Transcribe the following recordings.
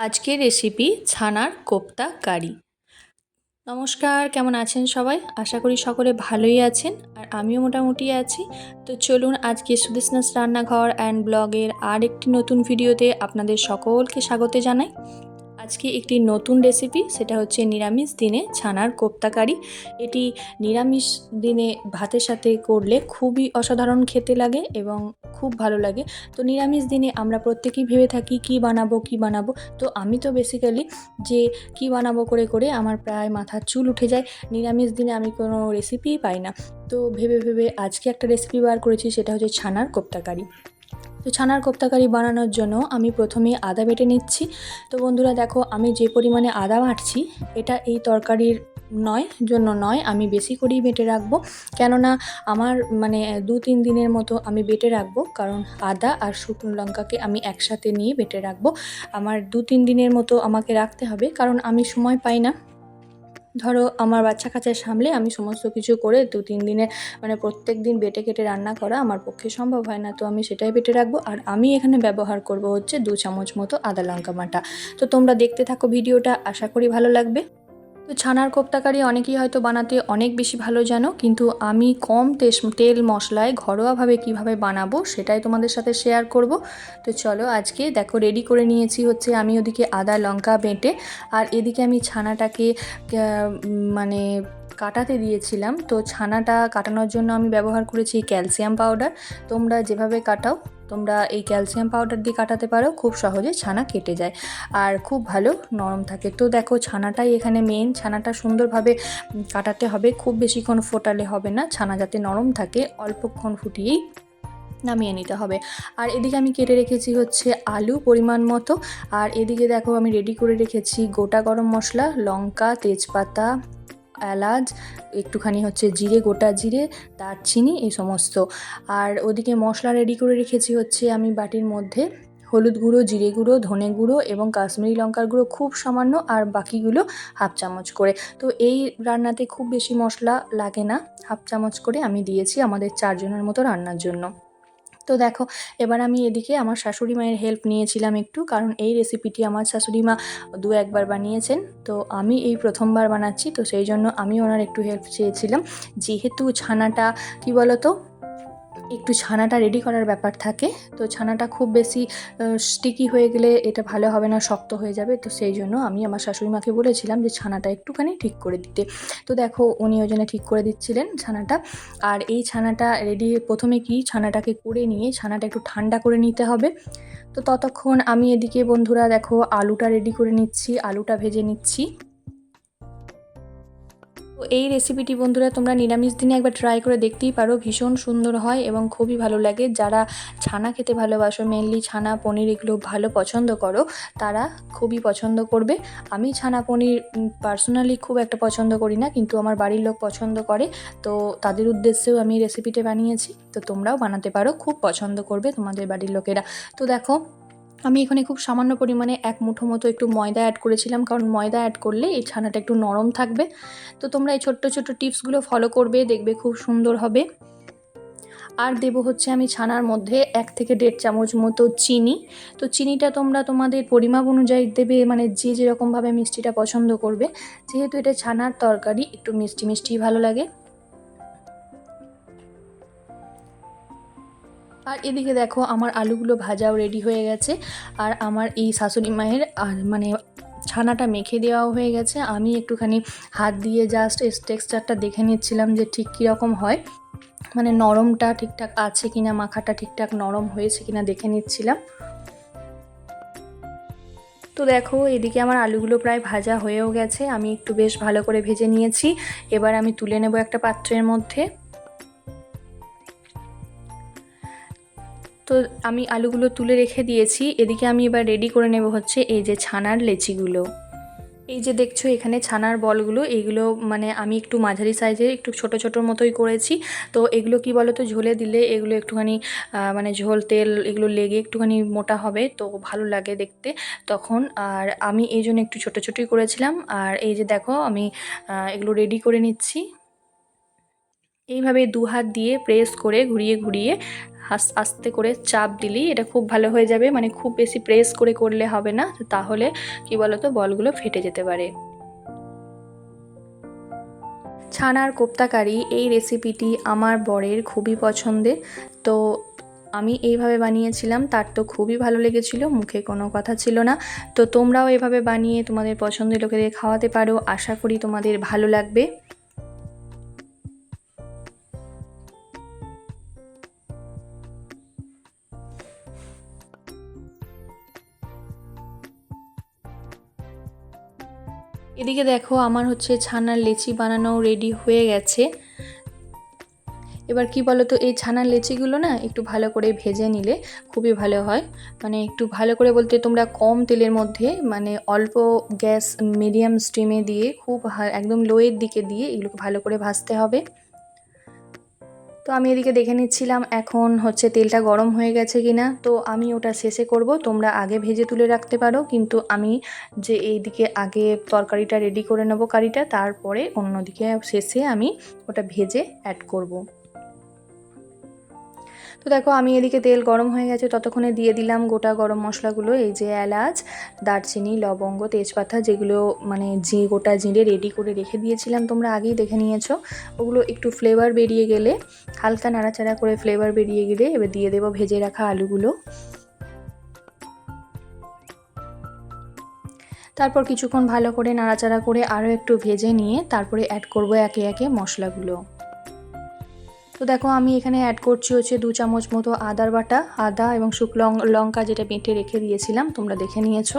আজকের রেসিপি ছানার কোপ্তা কারি। নমস্কার, কেমন আছেন সবাই? আশা করি সকলে ভালোই আছেন আর আমিও মোটামুটি আছি। তো চলুন আজকে সুদেশনাস রান্নাঘর অ্যান্ড ব্লগের আর একটি নতুন ভিডিওতে আপনাদের সকলকে স্বাগত জানাই। আজকে একটি নতুন রেসিপি সেটা হচ্ছে নিরামিষ দিনে ছানার কোপ্তাকারি এটি নিরামিষ দিনে ভাতের সাথে করলে খুবই অসাধারণ খেতে লাগে এবং খুব ভালো লাগে। তো নিরামিষ দিনে আমরা প্রত্যেকেই ভেবে থাকি, কি বানাবো কি বানাবো? তো আমি তো বেসিক্যালি যে কি বানাবো করে করে আমার প্রায় মাথার চুল উঠে যায়। নিরামিষ দিনে আমি কোনো রেসিপিই পাই না। তো ভেবে ভেবে আজকে একটা রেসিপি বার করেছি, সেটা হচ্ছে ছানার কোপ্তাকারি তো ছানার কোপ্তাকারি বানানোর জন্য আমি প্রথমে আদা বেটে নিচ্ছি। তো বন্ধুরা দেখো, আমি যে পরিমাণে আদা বাটছি, এটা এই তরকারির নয়, জন্য নয়, আমি বেশি করেই বেটে রাখব। কেননা আমার মানে দু তিন দিনের মতো আমি বেটে রাখব, কারণ আদা আর শুকনো লঙ্কাকে আমি একসাথে নিয়ে বেটে রাখব। আমার দু তিন দিনের মতো আমাকে রাখতে হবে, কারণ আমি সময় পাই না। ধরো আমার বাচ্চা কাছে সামলে আমি সমস্ত কিছু করে দু, তিন দিনে মানে প্রত্যেক দিন বেটে কেটে রান্না করা আমার পক্ষে সম্ভব হয় না। তো আমি সেটাই বেটে রাখব। আর আমি এখানে ব্যবহার করব হচ্ছে দু চামচ মতো আদা, লঙ্কা, বাটা। তো তোমরা দেখতে থাকো ভিডিওটা। আশা করি ভালো লাগবে। তো ছানার কোপ্তাকারি অনেকেই হয়তো বানাতে অনেক বেশি ভালো জানো, কিন্তু আমি কম তেল মশলায় ঘরোয়াভাবে কীভাবে বানাবো সেটাই তোমাদের সাথে শেয়ার করব। তো চলো আজকে দেখো রেডি করে নিয়েছি হচ্ছে আমি ওদিকে আদা লঙ্কা বেঁটে, আর এদিকে আমি ছানাটাকে মানে কাটাতে দিয়েছিলাম। তো ছানাটা কাটানোর জন্য আমি ব্যবহার করেছি ক্যালসিয়াম পাউডার। তোমরা যেভাবে কাটাও, তোমরা এই ক্যালসিয়াম পাউডার দিয়ে কাটাতে পারো, খুব সহজে ছানা কেটে যায়। আর খুব ভালো, নরম থাকে। তো দেখো, ছানাটাই এখানে মেন ছানাটা সুন্দরভাবে কাটাতে হবে, খুব বেশিক্ষণ ফোটালে হবে না। ছানা যাতে নরম থাকে, অল্পক্ষণ ফুটিয়েই নামিয়ে নিতে হবে। আর এদিকে আমি কেটে রেখেছি হচ্ছে আলু পরিমাণ মতো। আর এদিকে দেখো, আমি রেডি করে রেখেছি গোটা গরম মশলা, লঙ্কা, তেজপাতা এলাচ, একটুখানি হচ্ছে জিরে, গোটা জিরে, দারচিনি, এই সমস্ত। আর ওদিকে মশলা রেডি করে রেখেছি হচ্ছে আমি বাটির মধ্যে হলুদ গুঁড়ো, জিরে গুঁড়ো, ধনে গুঁড়ো এবং কাশ্মীরি লঙ্কার গুঁড়ো খুব সামান্য আর বাকিগুলো হাফ চামচ করে। তো এই রান্নাতে খুব বেশি মশলা লাগে না। হাফ চামচ করে আমি দিয়েছি আমাদের চারজনের মতো রান্নার জন্য। তো দেখো, এবার আমি এদিকে আমার শাশুড়ি মায়ের হেল্প নিয়েছিলাম একটু, কারণ এই রেসিপিটি আমার শাশুড়ি মা দু একবার বানিয়েছেন। তো আমি এই প্রথমবার বানাচ্ছি, তো সেই জন্য আমি ওনার একটু হেল্প চেয়েছিলাম। যেহেতু ছানাটা, কি বলতো? একটু ছানাটা রেডি করার ব্যাপার থাকে। তো ছানাটা খুব বেশি স্টিকি হয়ে গেলে এটা ভালো হবে না, শক্ত হয়ে যাবে। তো সেই জন্য আমি আমার শাশুড়ি মাকে বলেছিলাম যে ছানাটা একটুখানি ঠিক করে দিতে। তো দেখো উনি ওই জন্য ঠিক করে দিচ্ছিলেন ছানাটা। আর এই ছানাটা রেডি প্রথমে কি ছানাটাকে করে নিয়ে ছানাটা একটু ঠান্ডা করে নিতে হবে। তো ততক্ষণ আমি এদিকে বন্ধুরা দেখো আলুটা রেডি করে নিচ্ছি, আলুটা ভেজে নিচ্ছি। এই রেসিপিটি বন্ধুরা তোমরা নিরামিষ দিনে একবার ট্রাই করে দেখতেই পারো, ভীষণ সুন্দর হয় এবং খুবই ভালো লাগে। যারা ছানা খেতে ভালোবাসো মেনলি ছানা, পনির এগুলো ভালো পছন্দ করো, তারা খুবই পছন্দ করবে। আমি ছানা, পনির পার্সোনালি খুব একটা পছন্দ করি না, কিন্তু আমার বাড়ির লোক পছন্দ করে, তো তাদের উদ্দেশ্যেও আমি রেসিপিটা বানিয়েছি। তো তোমরাও বানাতে পারো, খুব পছন্দ করবে তোমাদের বাড়ির লোকেরা। তো দেখো আমি এখানে খুব সামান্য পরিমাণে এক মুঠো মতো একটু ময়দা অ্যাড করেছিলাম, কারণ ময়দা অ্যাড করলে এই ছানাটা একটু নরম থাকবে। তো তোমরা এই ছোট্ট ছোট্ট টিপসগুলো ফলো করবে, দেখবে খুব সুন্দর হবে। আর দেব হচ্ছে আমি ছানার মধ্যে এক থেকে দেড় চামচ মতো চিনি। তো চিনিটা তোমরা তোমাদের পরিমাপ অনুযায়ী দেবে মানে যে যেরকমভাবে মিষ্টিটা পছন্দ করবে। যেহেতু এটা ছানার তরকারি, একটু মিষ্টি মিষ্টি ভালো লাগে। আর এদিকে দেখো, আমার আলুগুলো ভাজাও রেডি হয়ে গেছে। আর আমার এই শাশুড়ি মায়ের মানে ছানাটা মেখে দেওয়াও হয়ে গেছে। আমি একটুখানি হাত দিয়ে জাস্ট টেক্সচারটা দেখে নিচ্ছিলাম যে ঠিক কীরকম হয়। মানে নরমটা ঠিকঠাক আছে কিনা, মাখাটা ঠিকঠাক নরম হয়েছে কিনা দেখে নিচ্ছিলাম। তো দেখো, এদিকে আমার আলুগুলো প্রায় ভাজা হয়েও গেছে। আমি একটু বেশ ভালো করে ভেজে নিয়েছি। এবার আমি তুলে নেব একটা পাত্রের মধ্যে। তো আমি আলুগুলো তুলে রেখে দিয়েছি। এদিকে আমি এবার রেডি করে নেব হচ্ছে এই যে ছানার লেচিগুলো। এই যে দেখছ এখানে ছানার বলগুলো, এগুলো মানে আমি একটু মাঝারি সাইজের একটু ছোট ছোট মতোই করেছি। তো এগুলো কি বলো তো ঝোলে দিলে এগুলো একটুখানি মানে ঝোল, তেল এগুলো লেগে একটুখানি মোটা হবে, তো ভালো লাগে দেখতে। তখন আর আমি এই জন্য একটু ছোটো ছোটোই করেছিলাম। আর এই যে দেখো আমি এগুলো রেডি করে নিচ্ছি। এইভাবে দু হাত দিয়ে প্রেস করে ঘুরিয়ে ঘুরিয়ে আস্তে করে চাপ দিলেই এটা খুব ভালো হয়ে যাবে। মানে খুব বেশি প্রেস করে করলে হবে না। তাহলে কি বলতো, বলগুলো ফেটে যেতে পারে। ছানার কোপ্তাকারি এই রেসিপিটি আমার বরের খুবই পছন্দের। তো আমি এইভাবে বানিয়েছিলাম, তার তো খুবই ভালো লেগেছিল, মুখে কোনো কথা ছিল না। তো তোমরাও এভাবে বানিয়ে তোমাদের পছন্দের লোকেদের খাওয়াতে পারো। আশা করি তোমাদের ভালো লাগবে। এদিকে দেখো, আমার হচ্ছে ছানার লেচি বানানো রেডি হয়ে গেছে। এবার কি বলো তো এই ছানার লেচিগুলো না একটু ভালো করে ভেজে নিলে খুবই ভালো হয়। মানে একটু ভালো করে বলতে তোমরা কম তেলের মধ্যে মানে অল্প গ্যাস মিডিয়াম স্টিমে দিয়ে খুব একদম লোয়ের দিকে দিয়ে এগুলোকে ভালো করে ভাজতে হবে। তো আমি এদিকে দেখে নিচ্ছিলাম এখন হচ্ছে তেলটা গরম হয়ে গেছে কিনা তো আমি ওটা শেষে করব, তোমরা আগে ভেজে তুলে রাখতে পারো কিন্তু আমি যে এইদিকে আগে তরকারিটা রেডি করে নেব কারিটা, তারপরে অন্যদিকে শেষে আমি ওটা ভেজে অ্যাড করব। তো দেখো, আমি এদিকে তেল গরম হয়ে গেছে, ততক্ষণে দিয়ে দিলাম গোটা গরম মশলাগুলো, এই যে এলাচ, দারচিনি, লবঙ্গ, তেজপাতা, যেগুলো মানে যে গোটা জিরে রেডি করে রেখে দিয়েছিলাম, তোমরা আগেই দেখে নিয়েছো। ওগুলো একটু ফ্লেভার বেরিয়ে গেলে, হালকা নাড়াচাড়া করে ফ্লেভার বেরিয়ে গেলে এবার দিয়ে দেবো ভেজে রাখা আলুগুলো। তারপর কিছুক্ষণ ভালো করে নাড়াচাড়া করে আরও একটু ভেজে নিয়ে তারপরে অ্যাড করব একে একে মশলাগুলো। তো দেখো আমি এখানে অ্যাড করছি হচ্ছে দু চামচ মতো আদার বাটা, আদা এবং শুকনো লঙ্কা যেটা বেটে রেখে দিয়েছিলাম, তোমরা দেখে নিয়েছো।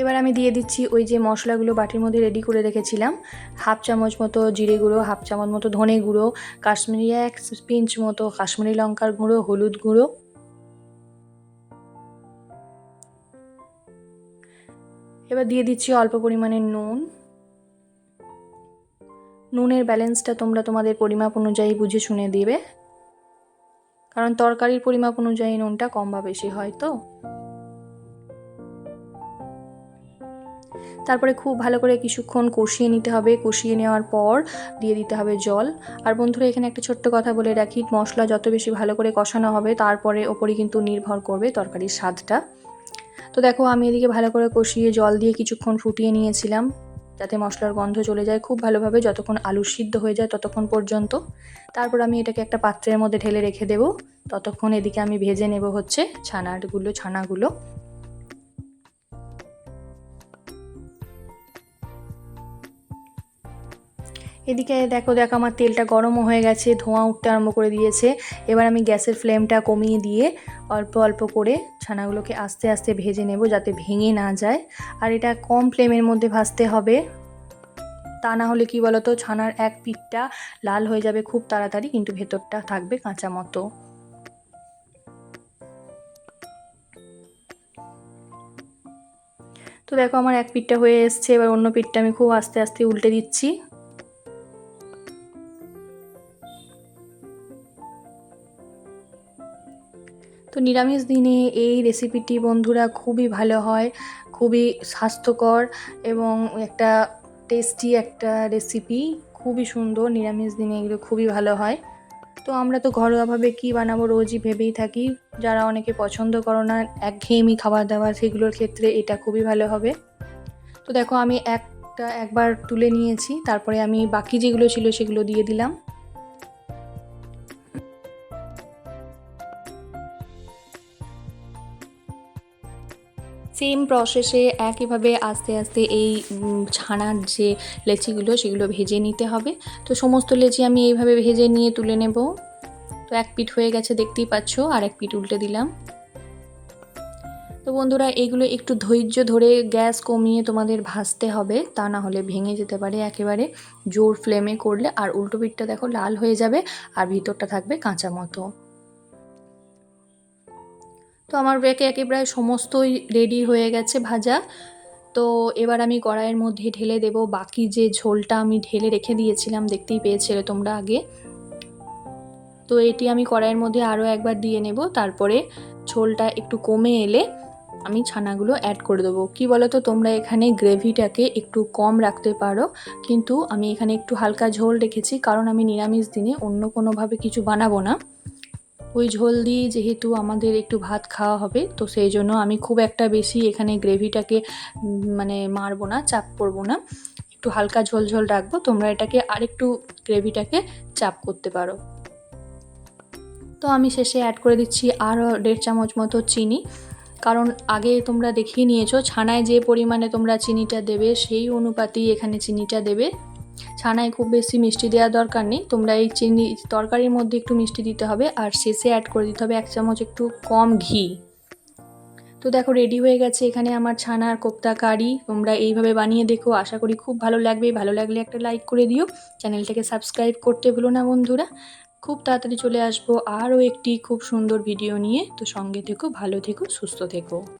এবার আমি দিয়ে দিচ্ছি ওই যে মশলাগুলো বাটির মধ্যে রেডি করে রেখেছিলাম, হাফ চামচ মতো জিরে গুঁড়ো, হাফ চামচ মতো ধনে গুঁড়ো, কাশ্মীরি এক পিঞ্চ মতো কাশ্মীরি লঙ্কার গুঁড়ো, হলুদ গুঁড়ো। এবার দিয়ে দিচ্ছি অল্প পরিমাণে নুন। নুনের ব্যালেন্সটা তোমরা তোমাদের পরিমাপ অনুযায়ী বুঝে শুনে দিবে। কারণ তরকারির পরিমাপ অনুযায়ী নুনটা কম বা বেশি হয় তো। তারপরে খুব ভালো করে কিছুক্ষণ কষিয়ে নিতে হবে। কষিয়ে নেওয়ার পর দিয়ে দিতে হবে জল। আর বন্ধুরা, এখানে একটা ছোট্ট কথা বলে রাখি, মশলা যত বেশি ভালো করে কষানো হবে, তারপরে ওপরে কিন্তু নির্ভর করবে তরকারির স্বাদটা। তো দেখো, আমি এদিকে ভালো করে কষিয়ে জল দিয়ে কিছুক্ষণ ফুটিয়ে নিয়েছিলাম। যাতে মশলার গন্ধ চলে যায় খুব ভালোভাবে যতক্ষণ আলু সিদ্ধ হয়ে যায় ততক্ষণ পর্যন্ত। তারপর আমি এটাকে একটা পাত্রের মধ্যে ঢেলে রেখে দেবো। ততক্ষণ এদিকে আমি ভেজে নেব হচ্ছে ছানাগুলো ছানাগুলো। এদিকে দেখো দেখো আমার তেলটা গরমও হয়ে গেছে, ধোঁয়া উঠতে আরম্ভ করে দিয়েছে। এবার আমি গ্যাসের ফ্লেমটা কমিয়ে দিয়ে অল্প অল্প করে ছানাগুলোকে আস্তে আস্তে ভেজে নেব যাতে ভেঙে না যায়। আর এটা কম ফ্লেমের মধ্যে ভাজতে হবে। তা না হলে কি বলতো, ছানার এক পিঠটা লাল হয়ে যাবে খুব তাড়াতাড়ি, কিন্তু ভেতরটা থাকবে কাঁচা মতো। তো দেখো আমার এক পিঠটা হয়ে এসছে, এবার অন্য পিঠটা আমি খুব আস্তে আস্তে উল্টে দিচ্ছি। তো নিরামিষ দিনে এই রেসিপিটি বন্ধুরা খুবই ভালো হয়, খুবই স্বাস্থ্যকর এবং একটা টেস্টি একটা রেসিপি খুবই সুন্দর নিরামিষ দিনে এগুলো খুবই ভালো হয়। তো আমরা তো ঘরোয়াভাবে কী বানাবো রোজই ভেবেই থাকি, যারা অনেকে পছন্দ করো না, একঘেয়েমি খাবার দাবার সেগুলোর ক্ষেত্রে এটা খুবই ভালো হবে। তো দেখো আমি একটা একবার তুলে নিয়েছি, তারপরে আমি বাকি যেগুলো ছিল সেগুলো দিয়ে দিলাম। সেম প্রসেসে একইভাবে আস্তে আস্তে এই ছানার যে লেচিগুলো সেগুলো ভেজে নিতে হবে। তো সমস্ত লেচি আমি এইভাবে ভেজে নিয়ে তুলে নেব। তো এক পিঠ হয়ে গেছে, দেখতেই পাচ্ছ, আর এক পিঠ উল্টে দিলাম। তো বন্ধুরা, এগুলো একটু ধৈর্য ধরে গ্যাস কমিয়ে তোমাদের ভাজতে হবে, তা না হলে ভেঙে যেতে পারে একেবারে জোর ফ্লেমে করলে। আর উল্টো পিঠটা দেখো লাল হয়ে যাবে, আর ভিতরটা থাকবে কাঁচা মতো। তো আমার একে একে প্রায় সমস্তই রেডি হয়ে গেছে ভাজা। তো এবার আমি কড়াইয়ের মধ্যে ঢেলে দেব। বাকি যে ঝোলটা আমি ঢেলে রেখে দিয়েছিলাম, দেখতেই পেয়েছিলে তোমরা আগে। তো এটি আমি কড়াইয়ের মধ্যে আরও একবার দিয়ে নেব। তারপরে ঝোলটা একটু কমে এলে আমি ছানাগুলো অ্যাড করে দেবো। কী বলো তো তোমরা এখানে গ্রেভিটাকে একটু কম রাখতে পারো, কিন্তু আমি এখানে একটু হালকা ঝোল রেখেছি, কারণ আমি নিরামিষ দিনে অন্য কোনোভাবে কিছু বানাবো না। ওই ঝোল দিয়ে যেহেতু আমাদের একটু ভাত খাওয়া হবে, তো সেই জন্য আমি খুব একটা বেশি এখানে গ্রেভিটাকে মানে মারবো না, চাপ করব না। একটু হালকা ঝোল ঝোল রাখব, তোমরা এটাকে আরেকটু গ্রেভিটাকে চাপ করতে পারো। তো আমি শেষে অ্যাড করে দিচ্ছি আরও দেড় চামচ মতো চিনি। কারণ আগে তোমরা দেখিয়ে নিয়েছো, ছানায় যে পরিমাণে তোমরা চিনিটা দেবে, সেই অনুপাতেই এখানে চিনিটা দেবে। ছানায় খুব বেশি মিষ্টি দেওয়ার দরকার নেই। তোমরা এই চিনি তরকারির মধ্যে একটু মিষ্টি দিতে হবে আর শেষে অ্যাড করে দিতে হবে এক চামচ একটু কম ঘি। তো দেখো রেডি হয়ে গেছে এখানে আমার ছানার কোপ্তা কারি। তোমরা এইভাবে বানিয়ে দেখো। আশা করি খুব ভালো লাগবে। ভালো লাগলে একটা লাইক করে দিও। চ্যানেলটাকে সাবস্ক্রাইব করতে ভুলো না বন্ধুরা। খুব তাড়াতাড়ি চলে আসব আরও একটি খুব সুন্দর ভিডিও নিয়ে। তো সঙ্গে থেকো, ভালো থেকো, সুস্থ থেকো।